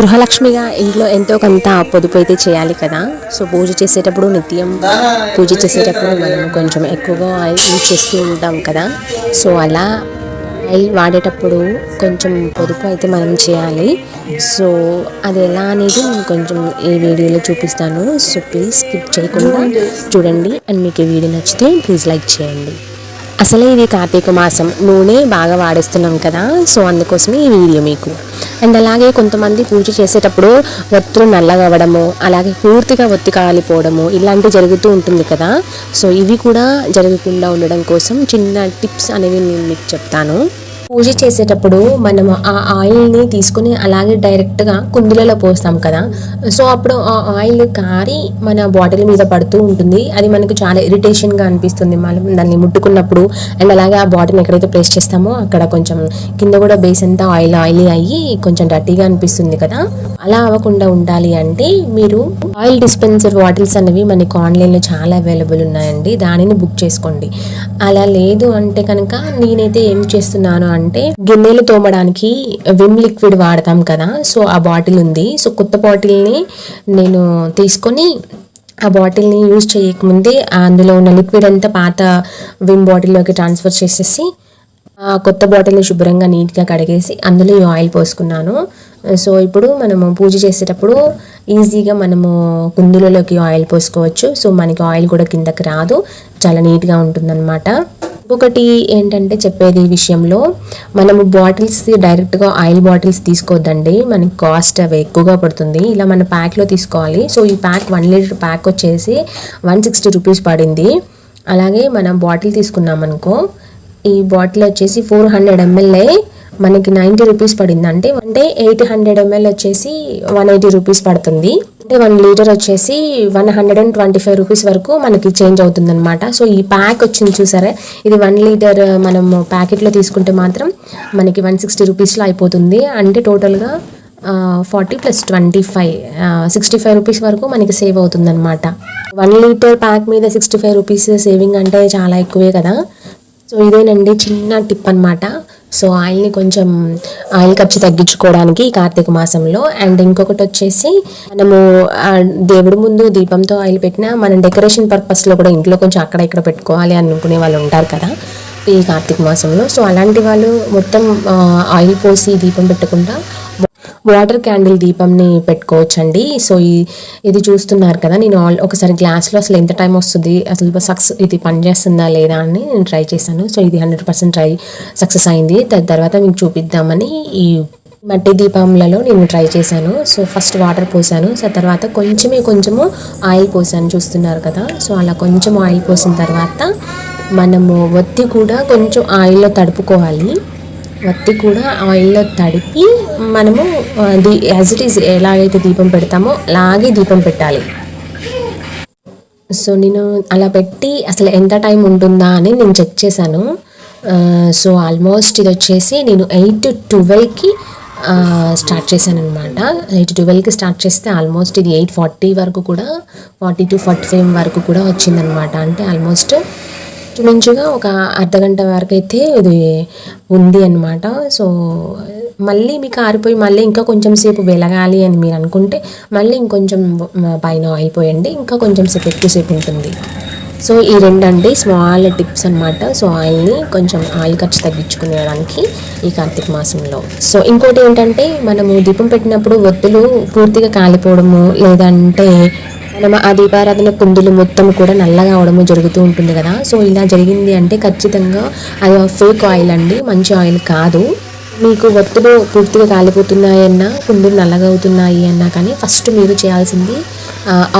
గృహలక్ష్మిగా ఇంట్లో ఎంతో కొంత పొదుపు అయితే చేయాలి కదా. సో పూజ చేసేటప్పుడు నిత్యం పూజ చేసేటప్పుడు మనం కొంచెం ఎక్కువగా ఆయిల్ యూజ్ చేస్తూ ఉంటాం కదా. సో అలా ఆయిల్ వాడేటప్పుడు కొంచెం పొదుపు అయితే మనం చేయాలి. సో అది ఎలా అనేది నేను కొంచెం ఈ వీడియోలో చూపిస్తాను. సో ప్లీజ్ స్కిప్ చేయకుండా చూడండి. అండ్ మీకు ఈ వీడియో నచ్చితే ప్లీజ్ లైక్ చేయండి. అసలే ఇది కార్తీక మాసం. నూనె బాగా వాడేస్తున్నాం కదా. సో అందుకోసమే ఈ వీడియో మీకు. అండ్ అలాగే కొంతమంది పూజ చేసేటప్పుడు ఒత్తులు నల్లగవ్వడము అలాగే పూర్తిగా ఒత్తి కాలిపోవడము ఇలాంటివి జరుగుతూ ఉంటుంది కదా. సో ఇవి కూడా జరగకుండా ఉండడం కోసం చిన్న టిప్స్ అనేవి నేను మీకు చెప్తాను. పూజ చేసేటప్పుడు మనం ఆ ఆయిల్ని తీసుకుని అలాగే డైరెక్ట్గా కుందులలో పోస్తాం కదా. సో అప్పుడు ఆ ఆయిల్ కారి మన బాటిల్ మీద పడుతూ ఉంటుంది. అది మనకు చాలా ఇరిటేషన్గా అనిపిస్తుంది. మనం దాన్ని ముట్టుకున్నప్పుడు అండ్ అలాగే ఆ బాటిల్ని ఎక్కడైతే ప్లేస్ చేస్తామో అక్కడ కొంచెం కింద కూడా బేస్ అంతా ఆయిల్ ఆయిలీ అయ్యి కొంచెం డర్టీగా అనిపిస్తుంది కదా. అలా అవ్వకుండా ఉండాలి అంటే మీరు ఆయిల్ డిస్పెన్సర్ బాటిల్స్ అనేవి మనకి ఆన్లైన్లో చాలా అవైలబుల్ ఉన్నాయండి. దానిని బుక్ చేసుకోండి. అలా లేదు అంటే కనుక నేనైతే ఏం చేస్తున్నాను అంటే గిన్నెలు తోమడానికి విమ్ లిక్విడ్ వాడతాం కదా సో ఆ బాటిల్ ఉంది. సో కొత్త బాటిల్ని నేను తీసుకొని ఆ బాటిల్ని యూజ్ చేయకముందే అందులో ఉన్న లిక్విడ్ అంతా పాత విమ్ బాటిల్లోకి ట్రాన్స్ఫర్ చేసేసి ఆ కొత్త బాటిల్ని శుభ్రంగా నీట్గా కడిగేసి అందులో ఈ ఆయిల్ పోసుకున్నాను. సో ఇప్పుడు మనము పూజ చేసేటప్పుడు ఈజీగా మనము కుందులలోకి ఆయిల్ పోసుకోవచ్చు. సో మనకి ఆయిల్ కూడా కిందకి రాదు. చాలా నీట్గా ఉంటుందన్నమాట. ఇంకొకటి ఏంటంటే చెప్పేది ఈ విషయంలో మనము బాటిల్స్ డైరెక్ట్గా ఆయిల్ బాటిల్స్ తీసుకోవద్దండి మనకి కాస్ట్ అవి ఎక్కువగా పడుతుంది. ఇలా మన ప్యాక్లో తీసుకోవాలి. సో ఈ ప్యాక్ వన్ లీటర్ ప్యాక్ వచ్చేసి వన్ సిక్స్టీ రూపీస్ పడింది. అలాగే మనం బాటిల్ తీసుకున్నాం అనుకో ఈ బాటిల్ వచ్చేసి ఫోర్ హండ్రెడ్ ఎంఎల్ఏ మనకి నైంటీ రూపీస్ పడింది. అంటే అంటే ఎయిట్ హండ్రెడ్ ఎంఎల్ వచ్చేసి వన్ ఎయిటీ రూపీస్ పడుతుంది. అంటే వన్ లీటర్ వచ్చేసి one hundred and twenty five rupees వరకు మనకి చేంజ్ అవుతుంది అనమాట సో ఈ ప్యాక్ వచ్చింది చూసారా? ఇది వన్ లీటర్ మనం ప్యాకెట్లో తీసుకుంటే మాత్రం మనకి వన్ సిక్స్టీ రూపీస్లో అయిపోతుంది. అంటే టోటల్గా forty plus twenty five sixty five rupees వరకు మనకి సేవ్ అవుతుంది అనమాట వన్ లీటర్ ప్యాక్ మీద సిక్స్టీ ఫైవ్ రూపీస్ సేవింగ్ అంటే చాలా ఎక్కువే కదా? సో ఇదేనండి చిన్న టిప్ అన్నమాట. సో ఆయిల్ని కొంచెం ఆయిల్ ఖర్చు తగ్గించుకోవడానికి ఈ కార్తీక మాసంలో. అండ్ ఇంకొకటి వచ్చేసి మనము దేవుడి ముందు దీపంతో ఆయిల్ పెట్టినా మనం డెకరేషన్ పర్పస్లో కూడా ఇంట్లో కొంచెం అక్కడ ఇక్కడ పెట్టుకోవాలి అనుకునే వాళ్ళు ఉంటారు కదా ఈ కార్తీక మాసంలో. సో అలాంటి వాళ్ళు మొత్తం ఆయిల్ పోసి దీపం పెట్టకుండా వాటర్ క్యాండిల్ దీపంని పెట్టుకోవచ్చండి. సో ఈ ఇది చూస్తున్నారు కదా నేను ఆల్ ఒకసారి గ్లాస్లో అసలు ఎంత టైం వస్తుంది అసలు సక్సెస్ ఇది పనిచేస్తుందా లేదా అని నేను ట్రై చేశాను. సో ఇది హండ్రెడ్ పర్సెంట్ ట్రై సక్సెస్ అయింది. తర్వాత మీకు చూపిద్దామని ఈ మట్టి దీపంలలో నేను ట్రై చేశాను. సో ఫస్ట్ వాటర్ పోసాను. సో తర్వాత కొంచెమే కొంచెము ఆయిల్ పోసాను చూస్తున్నారు కదా. సో అలా కొంచెం ఆయిల్ పోసిన తర్వాత మనము ఒత్తి కూడా కొంచెం ఆయిల్లో తడుపుకోవాలి. వత్తి కూడా ఆయిల్లో తడిపి మనము ది యాజ్ ఇట్ ఈజ్ ఎలాగైతే దీపం పెడతామో అలాగే దీపం పెట్టాలి. సో నేను అలా పెట్టి అసలు ఎంత టైం ఉంటుందా అని నేను చెక్ చేశాను. సో ఆల్మోస్ట్ ఇది వచ్చేసి నేను ఎయిట్ ట్వెల్వ్కి స్టార్ట్ చేశాను అనమాట ఎయిట్ ట్వెల్వ్కి స్టార్ట్ చేస్తే ఆల్మోస్ట్ ఇది ఎయిట్ ఫార్టీ వరకు కూడా ఫార్టీ టు ఫార్టీ ఫైవ్ వరకు కూడా వచ్చిందనమాట అంటే ఆల్మోస్ట్ ఇంచుమించుగా ఒక అర్ధ గంట వరకు అయితే ఇది ఉంది అనమాట సో మళ్ళీ మీకు ఆరిపోయి మళ్ళీ ఇంకా కొంచెం సేపు వెలగాలి అని మీరు అనుకుంటే మళ్ళీ ఇంకొంచెం పైన ఆయిల్ పోయండి. ఇంకా కొంచెం సేపు ఎక్కువసేపు ఉంటుంది. సో ఈ రెండండి స్మాల్ టిప్స్ అనమాట సో ఆయిల్ని కొంచెం ఆయిల్ ఖర్చు తగ్గించుకునేయడానికి ఈ కార్తీక మాసంలో. సో ఇంకోటి ఏంటంటే మనము దీపం పెట్టినప్పుడు ఒత్తులు పూర్తిగా కాలిపోవడము లేదంటే మనం ఆ దీపారాధన కుందులు మొత్తం కూడా నల్లగా అవడము జరుగుతూ ఉంటుంది కదా. సో ఇలా జరిగింది అంటే ఖచ్చితంగా అది ఫేక్ ఆయిల్ అండి. మంచి ఆయిల్ కాదు. మీకు ఒత్తులు పూర్తిగా కాలిపోతున్నాయన్నా కుందులు నల్లగా అవుతున్నాయి అన్నా కానీ ఫస్ట్ మీరు చేయాల్సింది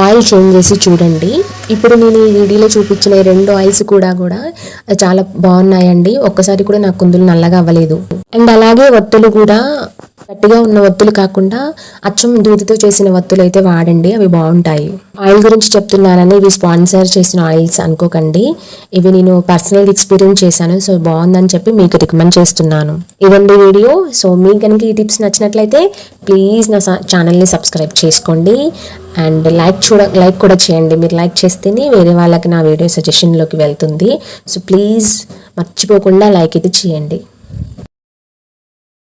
ఆయిల్ చేంజ్ చేసి చూడండి. ఇప్పుడు నేను ఈ వీడియోలో చూపించిన ఈ రెండు ఆయిల్స్ కూడా కూడా చాలా బాగున్నాయండి. ఒక్కసారి కూడా నాకు కుందులు నల్లగా అవ్వలేదు. అండ్ అలాగే ఒత్తులు కూడా గట్టిగా ఉన్న వత్తులు కాకుండా అచ్చం దూదితో చేసిన వత్తులు అయితే వాడండి అవి బాగుంటాయి. ఆయిల్ గురించి చెప్తున్నానని ఇవి స్పాన్సర్ చేసిన ఆయిల్స్ అనుకోకండి. ఇవి నేను పర్సనల్ ఎక్స్పీరియన్స్ చేశాను సో బాగుందని చెప్పి మీకు రికమెండ్ చేస్తున్నాను. ఇదండి వీడియో. సో మీకు కనుక ఈ టిప్స్ నచ్చినట్లయితే ప్లీజ్ నా ఛానల్ని సబ్స్క్రైబ్ చేసుకోండి. అండ్ లైక్ చూడ లైక్ కూడా చేయండి. మీరు లైక్ చేస్తేనే వేరే వాళ్ళకి నా వీడియో సజెషన్లోకి వెళ్తుంది. సో ప్లీజ్ మర్చిపోకుండా లైక్ అయితే చేయండి.